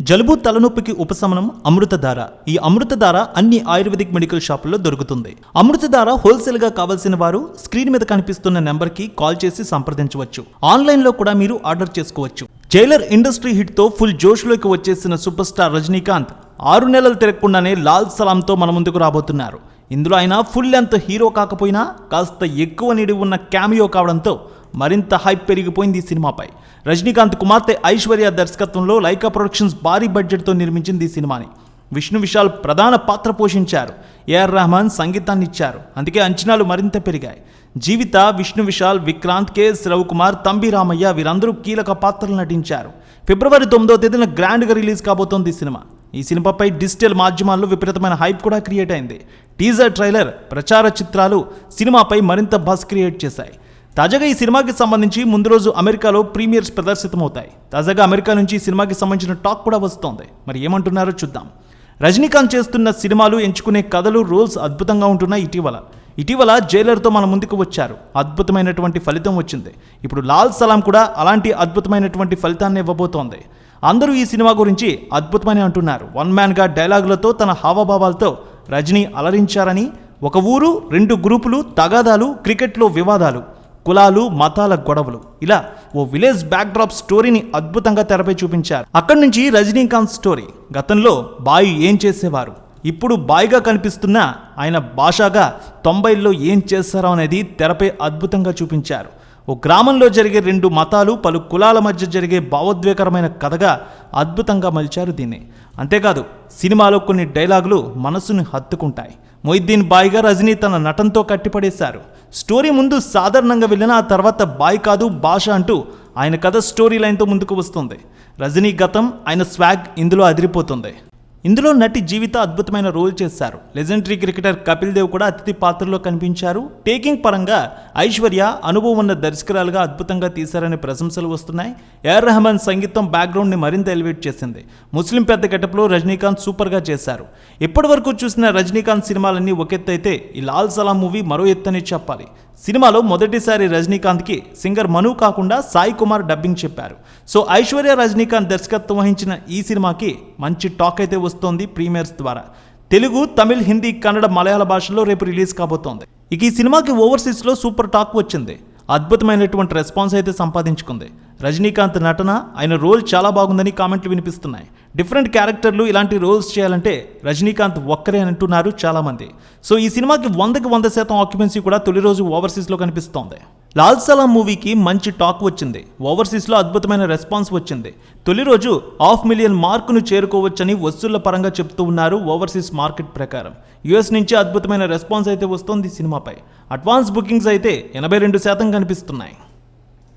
జలుబు తలనొప్పికి ఉపశమనం అమృతధార. ఈ అమృతధార అన్ని ఆయుర్వేదిక్ మెడికల్ షాపుల్లో దొరుకుతుంది. అమృతధార హోల్సేల్గా కావాల్సిన వారు స్క్రీన్ మీద కనిపిస్తున్న నెంబర్కి కాల్ చేసి సంప్రదించవచ్చు. ఆన్లైన్లో కూడా మీరు ఆర్డర్ చేసుకోవచ్చు. జైలర్ ఇండస్ట్రీ హిట్తో ఫుల్ జోష్లోకి వచ్చేసిన సూపర్ స్టార్ రజనీకాంత్ ఆరు నెలలు తిరగకుండానే లాల్ సలాంతో మన ముందుకు రాబోతున్నారు. ఇందులో ఆయన ఫుల్ లెంత్ హీరో కాకపోయినా కాస్త ఎక్కువ నిడి ఉన్న క్యామియో కావడంతో మరింత హైప్ పెరిగిపోయింది ఈ సినిమాపై. రజనీకాంత్ కుమార్తె ఐశ్వర్య దర్శకత్వంలో లైకా ప్రొడక్షన్స్ భారీ బడ్జెట్తో నిర్మించింది ఈ సినిమాని. విష్ణు విశాల్ ప్రధాన పాత్ర పోషించారు. ఏఆర్ రెహమాన్ సంగీతాన్ని ఇచ్చారు. అందుకే అంచనాలు మరింత పెరిగాయి. జీవిత విష్ణు విశాల్ విక్రాంత్ కెఎస్ రవికుమార్ తంబి రామయ్య వీరందరూ కీలక పాత్రలు నటించారు. ఫిబ్రవరి తొమ్మిదో తేదీన గ్రాండ్గా రిలీజ్ కాబోతోంది ఈ సినిమా. ఈ సినిమాపై డిజిటల్ మాధ్యమాల్లో విపరీతమైన హైప్ కూడా క్రియేట్ అయింది. టీజర్ ట్రైలర్ ప్రచార చిత్రాలు సినిమాపై మరింత బస్ క్రియేట్ చేశాయి. తాజాగా ఈ సినిమాకి సంబంధించి ముందు రోజు అమెరికాలో ప్రీమియర్స్ ప్రదర్శితమవుతాయి. తాజాగా అమెరికా నుంచి సినిమాకి సంబంధించిన టాక్ కూడా వస్తోంది. మరి ఏమంటున్నారో చూద్దాం. రజనీకాంత్ చేస్తున్న సినిమాలు ఎంచుకునే కథలు రోల్స్ అద్భుతంగా ఉంటున్నాయి ఇటీవల. ఇటీవల జైలర్తో మన ముందుకు వచ్చారు. అద్భుతమైనటువంటి ఫలితం వచ్చింది. ఇప్పుడు లాల్ సలాం కూడా అలాంటి అద్భుతమైనటువంటి ఫలితాన్ని ఇవ్వబోతోంది. అందరూ ఈ సినిమా గురించి అద్భుతమని అంటున్నారు. వన్ మ్యాన్గా డైలాగులతో తన హావభావాలతో రజనీ అలరించారని ఒక ఊరు రెండు గ్రూపులు తగాదాలు క్రికెట్లో వివాదాలు. కులాలు మతాల గొడవలు. ఇలా ఓ విలేజ్ బ్యాక్డ్రాప్ స్టోరీని అద్భుతంగా తెరపై చూపించారు. అక్కడి నుంచి రజనీకాంత్ స్టోరీ. గతంలో బాయి ఏం చేసేవారు? ఇప్పుడు బాయిగా కనిపిస్తున్న ఆయన భాషగా తొంభైల్లో ఏం చేస్తారో అనేది తెరపై అద్భుతంగా చూపించారు. ఓ గ్రామంలో జరిగే రెండు మతాలు పలు కులాల మధ్య జరిగే భావోద్వేకరమైన కథగా అద్భుతంగా మలిచారు దీన్ని. అంతేకాదు సినిమాలో కొన్ని డైలాగులు మనసుని హత్తుకుంటాయి. మొయిద్దీన్ బాయ్గా రజనీ తన నటంతో కట్టిపడేశారు. స్టోరీ ముందు సాధారణంగా వెళ్ళిన ఆ తర్వాత బాయ్ కాదు భాష అంటూ ఆయన కథ స్టోరీ లైన్తో ముందుకు వస్తుంది. రజనీ గతం ఆయన స్వాగ్ ఇందులో అదిరిపోతుంది. ఇందులో నటి జీవిత అద్భుతమైన రోల్ చేశారు. లెజెండరీ క్రికెటర్ కపిల్ దేవ్ కూడా అతిథి పాత్రలో కనిపించారు. టేకింగ్ పరంగా ఐశ్వర్య అనుభవం ఉన్న దర్శకురాలుగా అద్భుతంగా తీశారనే ప్రశంసలు వస్తున్నాయి. ఏఆర్ రెహమాన్ సంగీతం బ్యాక్గ్రౌండ్ని మరింత ఎలివేట్ చేసింది. ముస్లిం పెద్ద గెటప్లో రజనీకాంత్ సూపర్గా చేశారు. ఇప్పటి వరకు చూసిన రజనీకాంత్ సినిమాలన్నీ ఒక ఎత్తు అయితే ఈ లాల్ సలాం మూవీ మరో ఎత్తని చెప్పాలి. సినిమాలో మొదటిసారి రజనీకాంత్కి సింగర్ మను కాకుండా సాయి కుమార్ డబ్బింగ్ చెప్పారు. సో ఐశ్వర్య రజనీకాంత్ దర్శకత్వం వహించిన ఈ సినిమాకి మంచి టాక్ అయితే వస్తోంది ప్రీమియర్స్ ద్వారా. తెలుగు తమిళ్ హిందీ కన్నడ మలయాళ భాషల్లో రేపు రిలీజ్ కాబోతోంది. ఇక ఈ సినిమాకి ఓవర్సీస్లో సూపర్ టాక్ వచ్చింది. అద్భుతమైనటువంటి రెస్పాన్స్ అయితే సంపాదించుకుంది. రజనీకాంత్ నటన ఆయన రోల్ చాలా బాగుందని కామెంట్లు వినిపిస్తున్నాయి. డిఫరెంట్ క్యారెక్టర్లు ఇలాంటి రోల్స్ చేయాలంటే రజనీకాంత్ ఒక్కరే అని అంటున్నారు చాలామంది. సో ఈ సినిమాకి వందకి వంద శాతం ఆక్యుపెన్సీ కూడా తొలి రోజు ఓవర్సీస్లో కనిపిస్తోంది. లాల్ సలాం మూవీకి మంచి టాక్ వచ్చింది. ఓవర్సీస్లో అద్భుతమైన రెస్పాన్స్ వచ్చింది. తొలి రోజు హాఫ్ మిలియన్ మార్కును చేరుకోవచ్చని వసూళ్ళ పరంగా చెప్తూ ఉన్నారు ఓవర్సీస్ మార్కెట్ ప్రకారం. యుఎస్ నుంచి అద్భుతమైన రెస్పాన్స్ అయితే వస్తోంది సినిమాపై. అడ్వాన్స్ బుకింగ్స్ అయితే ఎనభై రెండు శాతం కనిపిస్తున్నాయి.